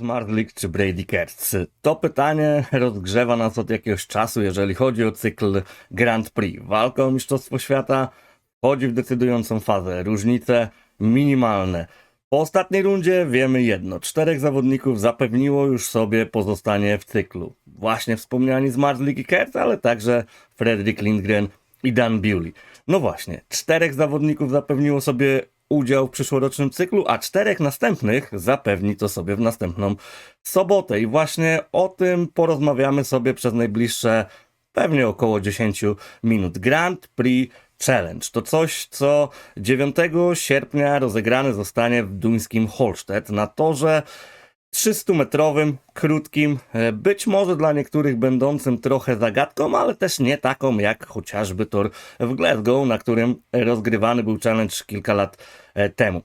Marzlik czy Brady Kertz? To pytanie rozgrzewa nas od jakiegoś czasu, jeżeli chodzi o cykl Grand Prix. Walka o Mistrzostwo Świata wchodzi w decydującą fazę. Różnice minimalne. Po ostatniej rundzie wiemy jedno. Czterech zawodników zapewniło już sobie pozostanie w cyklu. Właśnie wspomniani z Marzlik i Kertz, ale także Fredrik Lindgren i Dan Bewley. No właśnie, czterech zawodników zapewniło sobie udział w przyszłorocznym cyklu, a czterech następnych zapewni to sobie w następną sobotę. I właśnie o tym porozmawiamy sobie przez najbliższe pewnie około 10 minut. Grand Prix Challenge to coś, co 9 sierpnia rozegrane zostanie w duńskim Holstedt na torze 300-metrowym, krótkim, e, być może dla niektórych będącym trochę zagadką, ale też nie taką jak chociażby tor w Glasgow, na którym rozgrywany był challenge kilka lat e, temu.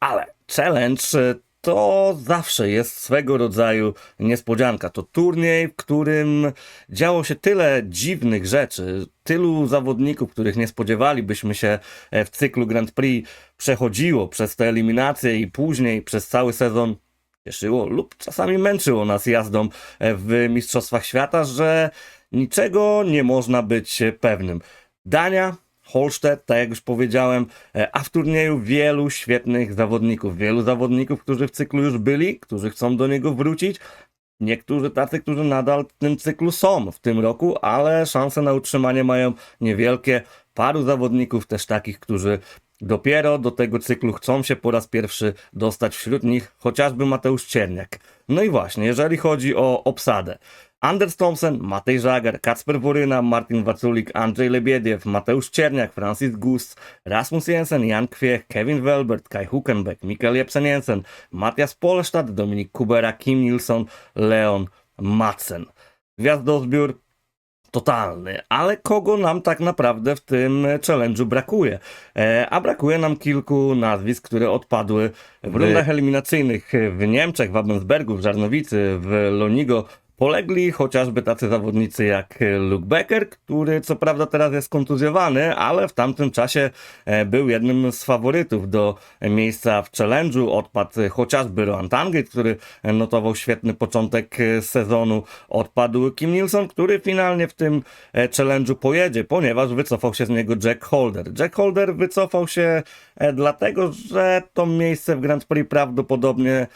Ale challenge e, to zawsze jest swego rodzaju niespodzianka. To turniej, w którym działo się tyle dziwnych rzeczy, tylu zawodników, których nie spodziewalibyśmy się w cyklu Grand Prix, przechodziło przez te eliminacje i później przez cały sezon cieszyło lub czasami męczyło nas jazdą w Mistrzostwach Świata, że niczego nie można być pewnym. Dania, Holstedt, tak jak już powiedziałem, a w turnieju wielu świetnych zawodników, wielu zawodników, którzy w cyklu już byli, którzy chcą do niego wrócić, Niektórzy tacy, którzy nadal w tym cyklu są w tym roku, ale szanse na utrzymanie mają niewielkie. Paru zawodników też takich, którzy Dopiero do tego cyklu chcą się po raz pierwszy dostać wśród nich chociażby Mateusz Cierniak. No i właśnie, jeżeli chodzi o obsadę. Anders Thompson, Matej Żagar, Kacper Woryna, Martin Waculik, Andrzej Lebiediew, Mateusz Cierniak, Francis Gus, Rasmus Jensen, Jan Kwiech, Kevin Welbert, Kai Hukenbeck, Mikael Jepsen Jensen, Matthias Polestad, Dominik Kubera, Kim Nilsson, Leon Madsen. Gwiazdozbiór totalny, ale kogo nam tak naprawdę w tym challenge'u brakuje? E, a brakuje nam kilku nazwisk, które odpadły w rundach eliminacyjnych w Niemczech, w Abensbergu, w Żarnowicy, w Lonigo, Polegli chociażby tacy zawodnicy jak Luke Becker, który co prawda teraz jest kontuzjowany, ale w tamtym czasie e, był jednym z faworytów do miejsca w challenge'u. Odpadł chociażby Rohan Tangit, który notował świetny początek sezonu. Odpadł Kim Nilsson, który finalnie w tym e, challenge'u pojedzie, ponieważ wycofał się z niego Jack Holder. Jack Holder wycofał się e, dlatego, że to miejsce w Grand Prix prawdopodobnie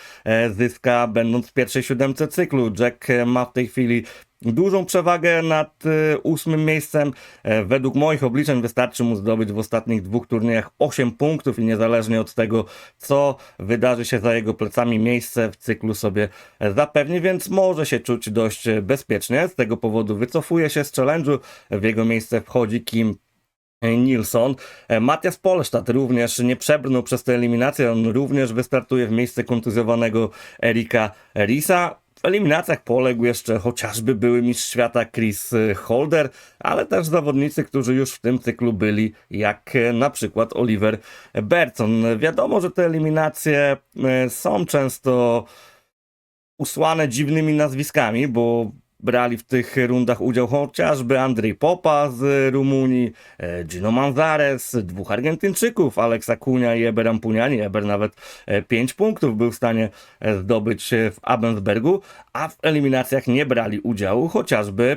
zyska będąc w pierwszej siódemce cyklu. Jack ma w tej chwili dużą przewagę nad y, ósmym miejscem. E, według moich obliczeń wystarczy mu zdobyć w ostatnich dwóch turniejach 8 punktów i niezależnie od tego, co wydarzy się za jego plecami, miejsce w cyklu sobie zapewni, więc może się czuć dość bezpiecznie. Z tego powodu wycofuje się z challenge'u. W jego miejsce wchodzi Kim Nilsson. E, Matias Polsztat również nie przebrnął przez tę eliminację. On również wystartuje w miejsce kontuzjowanego Erika Risa. W eliminacjach poległ jeszcze chociażby były mistrz świata Chris Holder, ale też zawodnicy, którzy już w tym cyklu byli, jak na przykład Oliver Berton. Wiadomo, że te eliminacje e, są często usłane dziwnymi nazwiskami, bo brali w tych rundach udział chociażby Andrzej Popa z Rumunii, e, Gino Manzares, dwóch Argentyńczyków, Aleksa Kunia i Eber Ampuniani. Eber nawet 5 e, punktów był w stanie e, zdobyć w Abensbergu, a w eliminacjach nie brali udziału chociażby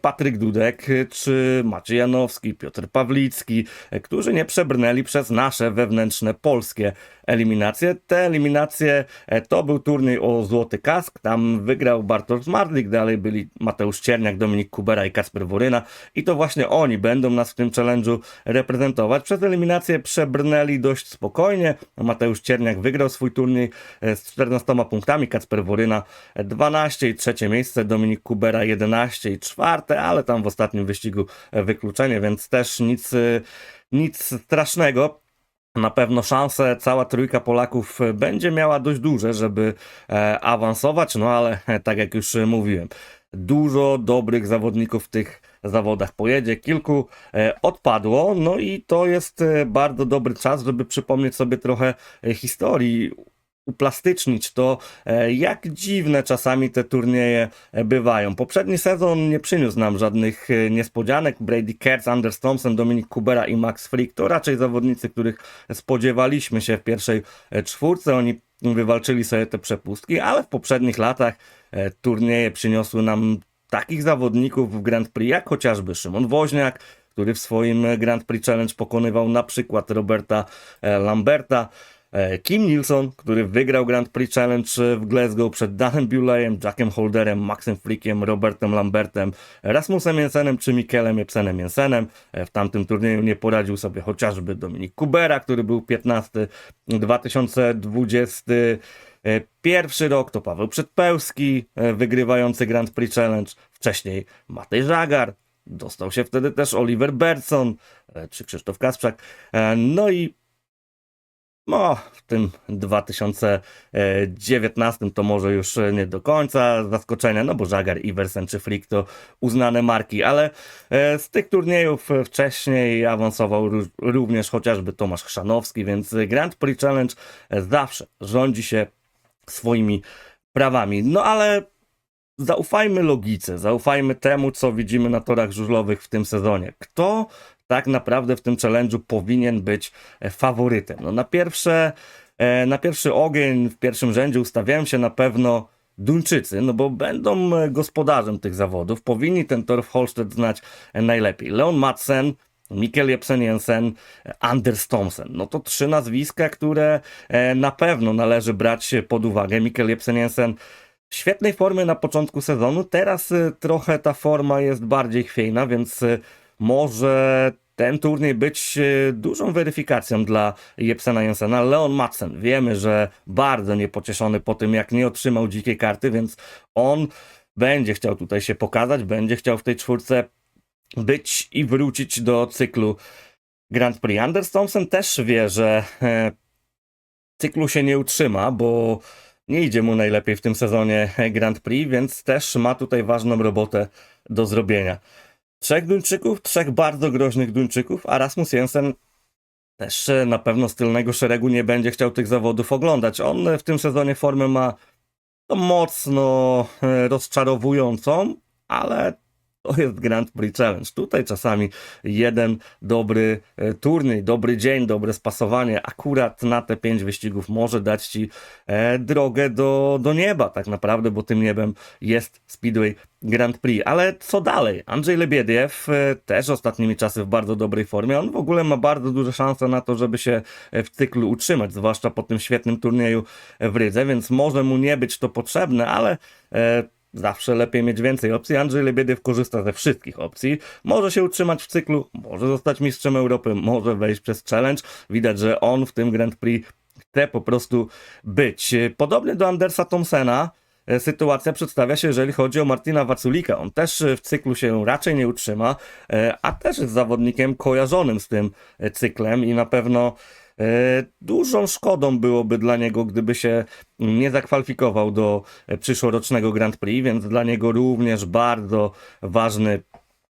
Patryk Dudek czy Maciej Janowski, Piotr Pawlicki, którzy nie przebrnęli przez nasze wewnętrzne polskie eliminacje. Te eliminacje to był turniej o złoty kask, tam wygrał Bartosz Mardlik, dalej byli Mateusz Cierniak, Dominik Kubera i Kasper Woryna i to właśnie oni będą nas w tym challenge'u reprezentować. Przez eliminację przebrnęli dość spokojnie. Mateusz Cierniak wygrał swój turniej z 14 punktami, Kasper Woryna 12 i trzecie miejsce, Dominik Kubera 11 i czwarte, ale tam w ostatnim wyścigu wykluczenie, więc też nic, nic strasznego. Na pewno szanse cała trójka Polaków będzie miała dość duże, żeby e, awansować, no ale tak jak już mówiłem, dużo dobrych zawodników w tych zawodach pojedzie, kilku e, odpadło, no i to jest e, bardzo dobry czas, żeby przypomnieć sobie trochę historii uplastycznić to, e, jak dziwne czasami te turnieje e, bywają. Poprzedni sezon nie przyniósł nam żadnych e, niespodzianek. Brady Kertz, Anders Thompson, Dominik Kubera i Max Frick to raczej zawodnicy, których spodziewaliśmy się w pierwszej czwórce. Oni wywalczyli sobie te przepustki, ale w poprzednich latach turnieje przyniosły nam takich zawodników w Grand Prix, jak chociażby Szymon Woźniak, który w swoim Grand Prix Challenge pokonywał na przykład Roberta Lamberta, Kim Nilsson, który wygrał Grand Prix Challenge w Glasgow przed Danem Bulayem, Jackiem Holderem, Maxem Flickiem, Robertem Lambertem, Rasmusem Jensenem czy Mikelem Jepsenem Jensenem. E, W tamtym turnieju nie poradził sobie chociażby Dominik Kubera, który był 15. 2020 e, Pierwszy rok to Paweł Przedpełski, e, wygrywający Grand Prix Challenge. Wcześniej Matej Żagar. Dostał się wtedy też Oliver Bergson e, czy Krzysztof Kasprzak. E, No i no, w tym 2019 to może już nie do końca zaskoczenia, no bo Żagar, Iversen czy Flick to uznane marki, ale e, z tych turniejów wcześniej awansował ró- również chociażby Tomasz Chrzanowski, więc Grand Prix Challenge zawsze rządzi się swoimi prawami. No ale zaufajmy logice, zaufajmy temu, co widzimy na torach żużlowych w tym sezonie. Kto tak naprawdę w tym challenge'u powinien być e, faworytem? No na pierwsze, e, na pierwszy ogień w pierwszym rzędzie ustawiałem się na pewno Duńczycy, no bo będą e, gospodarzem tych zawodów, powinni ten tor w Holstedt znać najlepiej. Leon Madsen, Mikkel Jepsen Jensen, Anders Thomsen. No to trzy nazwiska, które na pewno należy brać pod uwagę. Mikkel Jepsen Jensen świetnej formy na początku sezonu. Teraz trochę ta forma jest bardziej chwiejna, więc może ten turniej być y, dużą weryfikacją dla Jepsena Jensena. Leon Madsen, wiemy, że bardzo niepocieszony po tym, jak nie otrzymał dzikiej karty, więc on będzie chciał tutaj się pokazać, będzie chciał w tej czwórce być i wrócić do cyklu Grand Prix. Anders Thompson też wie, że e, cyklu się nie utrzyma, bo nie idzie mu najlepiej w tym sezonie Grand Prix, więc też ma tutaj ważną robotę do zrobienia. Trzech Duńczyków, trzech bardzo groźnych Duńczyków, a Rasmus Jensen też e, na pewno z tylnego szeregu nie będzie chciał tych zawodów oglądać. On e, w tym sezonie formę ma no, mocno e, rozczarowującą, ale to jest Grand Prix Challenge. Tutaj czasami jeden dobry turniej, dobry dzień, dobre spasowanie akurat na te pięć wyścigów może dać ci drogę do, do nieba tak naprawdę, bo tym niebem jest Speedway Grand Prix. Ale co dalej? Andrzej Lebiediew e, też ostatnimi czasy w bardzo dobrej formie. On w ogóle ma bardzo duże szanse na to, żeby się e, w cyklu utrzymać, zwłaszcza po tym świetnym turnieju w Rydze, więc może mu nie być to potrzebne, ale e, Zawsze lepiej mieć więcej opcji. Andrzej Lebiediew korzysta ze wszystkich opcji. Może się utrzymać w cyklu, może zostać mistrzem Europy, może wejść przez challenge. Widać, że on w tym Grand Prix chce po prostu być. Podobnie do Andersa Thompsona sytuacja przedstawia się, jeżeli chodzi o Martina Waculika. On też e, w cyklu się raczej nie utrzyma, e, a też jest zawodnikiem kojarzonym z tym e, cyklem i na pewno E, Dużą szkodą byłoby dla niego, gdyby się nie zakwalifikował do e, przyszłorocznego Grand Prix, więc dla niego również bardzo ważny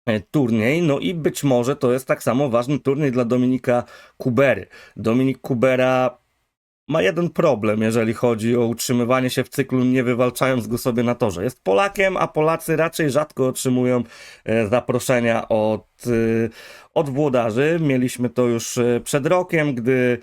e, turniej. No i być może to jest tak samo ważny turniej dla Dominika Kubery. Dominik Kubera ma jeden problem, jeżeli chodzi o utrzymywanie się w cyklu, nie wywalczając go sobie na torze. Jest Polakiem, a Polacy raczej rzadko otrzymują e, zaproszenia od, e, od włodarzy. Mieliśmy to już e, przed rokiem, gdy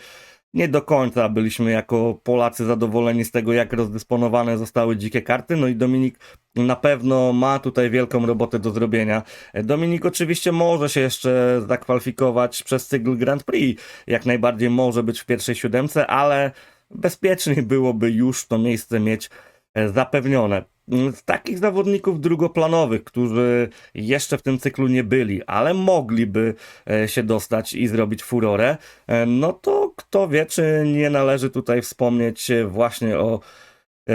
nie do końca byliśmy jako Polacy zadowoleni z tego, jak rozdysponowane zostały dzikie karty. No i Dominik na pewno ma tutaj wielką robotę do zrobienia. Dominik oczywiście może się jeszcze zakwalifikować przez cykl Grand Prix. Jak najbardziej może być w pierwszej siódemce, ale bezpieczniej byłoby już to miejsce mieć zapewnione. Z takich zawodników drugoplanowych, którzy jeszcze w tym cyklu nie byli, ale mogliby e, się dostać i zrobić furorę, e, no to kto wie, czy nie należy tutaj wspomnieć właśnie o e,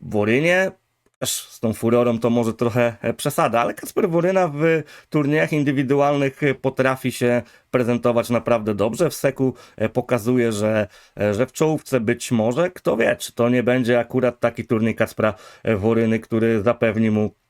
Worynie. Z tą furorą to może trochę e, przesada, ale Kasper Woryna w turniejach indywidualnych e, potrafi się prezentować naprawdę dobrze. W Seku e, pokazuje, że, że w czołówce być może, kto wie, czy to nie będzie akurat taki turniej Kaspra e, Woryny, który zapewni mu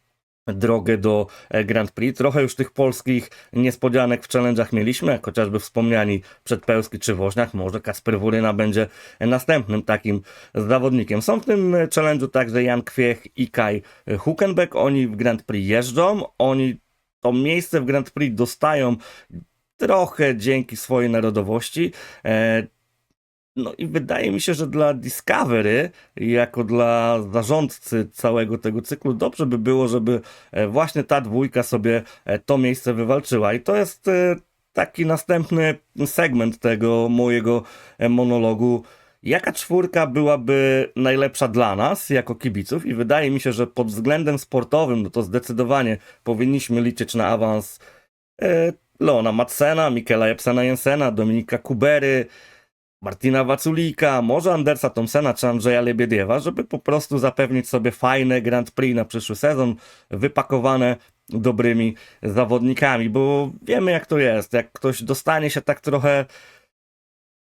drogę do e, Grand Prix. Trochę już tych polskich niespodzianek w challenge'ach mieliśmy, chociażby wspomniani Przedpełski czy Woźniak. Może Kasper Wuryna będzie następnym takim zawodnikiem. Są w tym e, challenge'u także Jan Kwiech i Kai Huckenbeck. Oni w Grand Prix jeżdżą. Oni to miejsce w Grand Prix dostają trochę dzięki swojej narodowości. No i wydaje mi się, że dla Discovery, jako dla zarządcy całego tego cyklu, dobrze by było, żeby e, właśnie ta dwójka sobie e, to miejsce wywalczyła. I to jest e, taki następny segment tego mojego monologu. Jaka czwórka byłaby najlepsza dla nas jako kibiców? I wydaje mi się, że pod względem sportowym, no to zdecydowanie powinniśmy liczyć na awans Leona Matsena, Mikela Jepsena Jensena, Dominika Kubery, Martina Waculika, może Andersa Thompsona czy Andrzeja Lebiediewa, żeby po prostu zapewnić sobie fajne Grand Prix na przyszły sezon, wypakowane dobrymi zawodnikami, bo wiemy jak to jest. Jak ktoś dostanie się tak trochę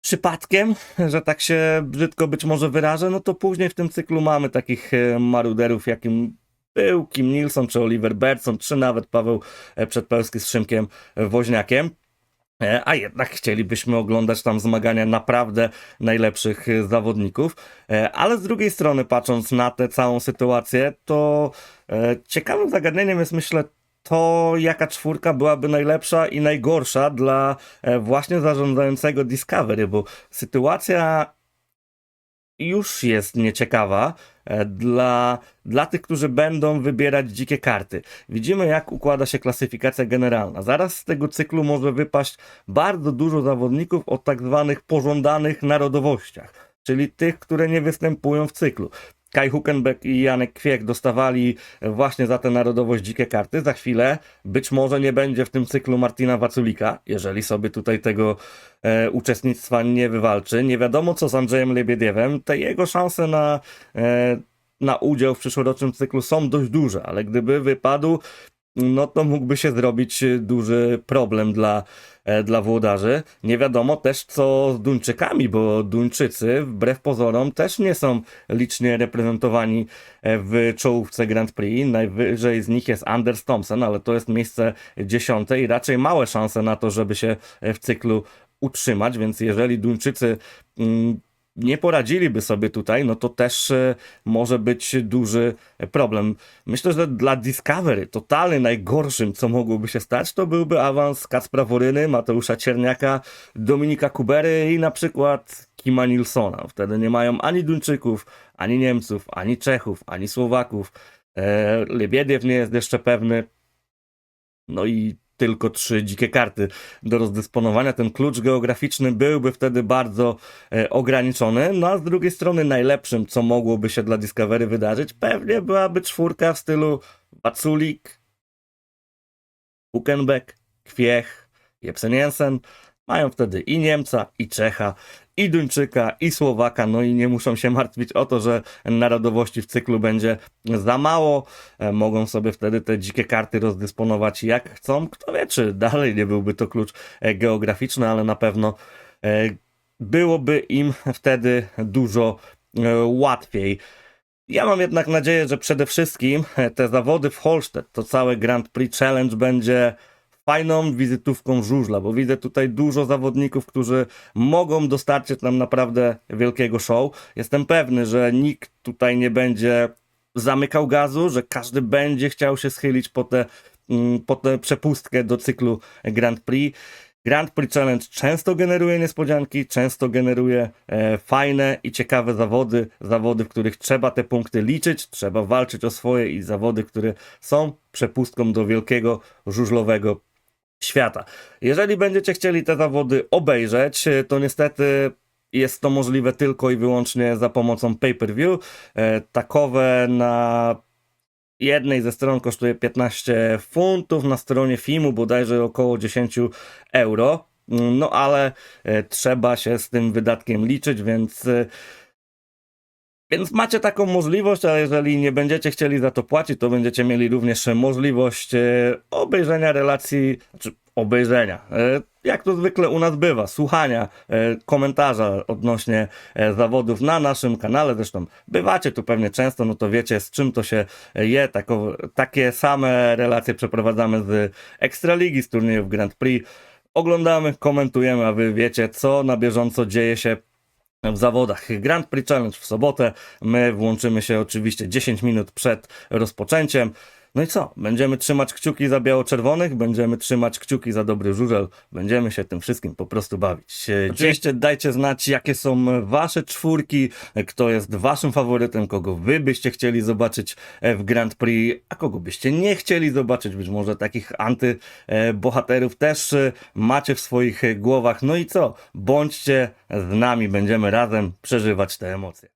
przypadkiem, że tak się brzydko być może wyrażę, no to później w tym cyklu mamy takich e, maruderów, jakim był Kim Nilsson, czy Oliver Bertson, czy nawet Paweł e, Przedpełski z Szymkiem Woźniakiem. E, A jednak chcielibyśmy oglądać tam zmagania naprawdę najlepszych e, zawodników. E, Ale z drugiej strony, patrząc na tę całą sytuację, to ciekawym zagadnieniem jest myślę to, jaka czwórka byłaby najlepsza i najgorsza dla właśnie zarządzającego Discovery, bo sytuacja już jest nieciekawa e, dla, dla tych, którzy będą wybierać dzikie karty. Widzimy, jak układa się klasyfikacja generalna. Zaraz z tego cyklu może wypaść bardzo dużo zawodników o tak zwanych pożądanych narodowościach, czyli tych, które nie występują w cyklu. Kai Huckenbeck i Janek Kwiek dostawali właśnie za tę narodowość dzikie karty. Za chwilę być może nie będzie w tym cyklu Martina Waculika, jeżeli sobie tutaj tego e, uczestnictwa nie wywalczy. Nie wiadomo co z Andrzejem Lebiediewem. Te jego szanse na, e, na udział w przyszłorocznym cyklu są dość duże, ale gdyby wypadł, no to mógłby się zrobić duży problem dla, e, dla włodarzy. Nie wiadomo też co z Duńczykami, bo Duńczycy wbrew pozorom też nie są licznie reprezentowani e, w czołówce Grand Prix. Najwyżej z nich jest Anders Thompson, ale to jest miejsce dziesiąte i raczej małe szanse na to, żeby się e, w cyklu utrzymać, więc jeżeli Duńczycy mm, nie poradziliby sobie tutaj, no to też e, może być duży problem. Myślę, że dla Discovery totalnie najgorszym, co mogłoby się stać, to byłby awans Kacpra Woryny, Mateusza Cierniaka, Dominika Kubery i na przykład Kima Nilsona. Wtedy nie mają ani Duńczyków, ani Niemców, ani Czechów, ani Słowaków. E, Lebiediew nie jest jeszcze pewny. No i tylko trzy dzikie karty do rozdysponowania. Ten klucz geograficzny byłby wtedy bardzo e, ograniczony. No a z drugiej strony najlepszym, co mogłoby się dla Discovery wydarzyć, pewnie byłaby czwórka w stylu Waculik, Huckenbeck, Kwiech, Jepsen Jensen. Mają wtedy i Niemca, i Czecha, i Duńczyka, i Słowaka, no i nie muszą się martwić o to, że narodowości w cyklu będzie za mało. E, Mogą sobie wtedy te dzikie karty rozdysponować jak chcą. Kto wie, czy dalej nie byłby to klucz e, geograficzny, ale na pewno e, byłoby im wtedy dużo łatwiej. Ja mam jednak nadzieję, że przede wszystkim te zawody w Holstedt, to całe Grand Prix Challenge będzie fajną wizytówką żużla, bo widzę tutaj dużo zawodników, którzy mogą dostarczyć nam naprawdę wielkiego show. Jestem pewny, że nikt tutaj nie będzie zamykał gazu, że każdy będzie chciał się schylić po tę mm, po tę przepustkę do cyklu Grand Prix. Grand Prix Challenge często generuje niespodzianki, często generuje e, fajne i ciekawe zawody, zawody, w których trzeba te punkty liczyć, trzeba walczyć o swoje i zawody, które są przepustką do wielkiego żużlowego świata. Jeżeli będziecie chcieli te zawody obejrzeć, e, to niestety jest to możliwe tylko i wyłącznie za pomocą pay-per-view. E, Takowe na jednej ze stron kosztuje 15 funtów, na stronie filmu bodajże około 10 euro. Mm, No ale e, trzeba się z tym wydatkiem liczyć, więc więc macie taką możliwość, a jeżeli nie będziecie chcieli za to płacić, to będziecie mieli również możliwość e, obejrzenia relacji, znaczy obejrzenia, e, jak to zwykle u nas bywa, słuchania e, komentarza odnośnie zawodów na naszym kanale. Zresztą bywacie tu pewnie często, no to wiecie z czym to się je. Tako, takie same relacje przeprowadzamy z Ekstraligi, z turniejów Grand Prix. Oglądamy, komentujemy, a wy wiecie, co na bieżąco dzieje się w zawodach Grand Prix Challenge w sobotę. My włączymy się oczywiście 10 minut przed rozpoczęciem. No i co? Będziemy trzymać kciuki za biało-czerwonych, będziemy trzymać kciuki za dobry żużel, będziemy się tym wszystkim po prostu bawić. E, Oczywiście dajcie znać, jakie są wasze czwórki, e, kto jest waszym faworytem, kogo wy byście chcieli zobaczyć e, w Grand Prix, a kogo byście nie chcieli zobaczyć. Być może takich antybohaterów też macie w swoich głowach. No i co? Bądźcie z nami, będziemy razem przeżywać te emocje.